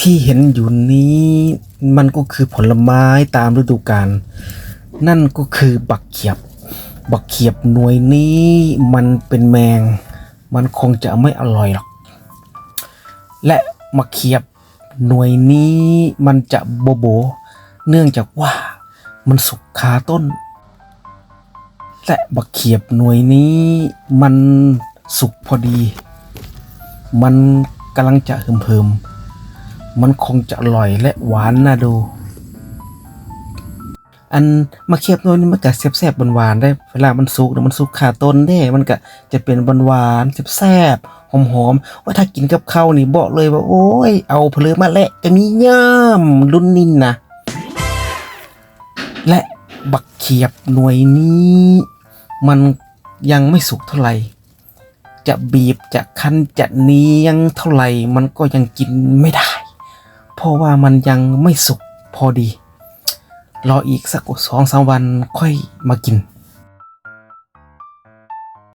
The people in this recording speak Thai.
ที่เห็นอยู่นี้มันก็คือผลไม้ตามฤดูกาลนั่นก็คือบักเขียบ บักเขียบหน่วยนี้มันเป็นแมง มันคงจะไม่อร่อยหรอก และมะเขียบหน่วยนี้มันจะโบโบ เนื่องจากว่ามันสุกคาต้น และบักเขียบหน่วยนี้มันสุกพอดี มันกำลังจะเหิมๆมั มันคงจะอร่อยและหวานน่าดู อันมะเขียบน่วยนี้มันก็แซ่บๆหวานๆได้ เวลามันสุกมันสุกคาต้นเด้มันก็จะเป็นหวานๆแซ่บๆหอมๆว่าถ้ากินกับข้าวนี่บอกเลยว่าโอ้ย เอาเพลือมาแหละจะมีย่ำรุ่นนินนะและบักเขียบหน่วยนี้ มันยังไม่สุกเท่าไหร่จะบีบจะคั้นจะเนียงเท่าไหร่ มันก็ยังกินไม่ได้ เพราะว่ามันยังไม่สุกพอดี รออีกสักสองสามวันค่อยมากิน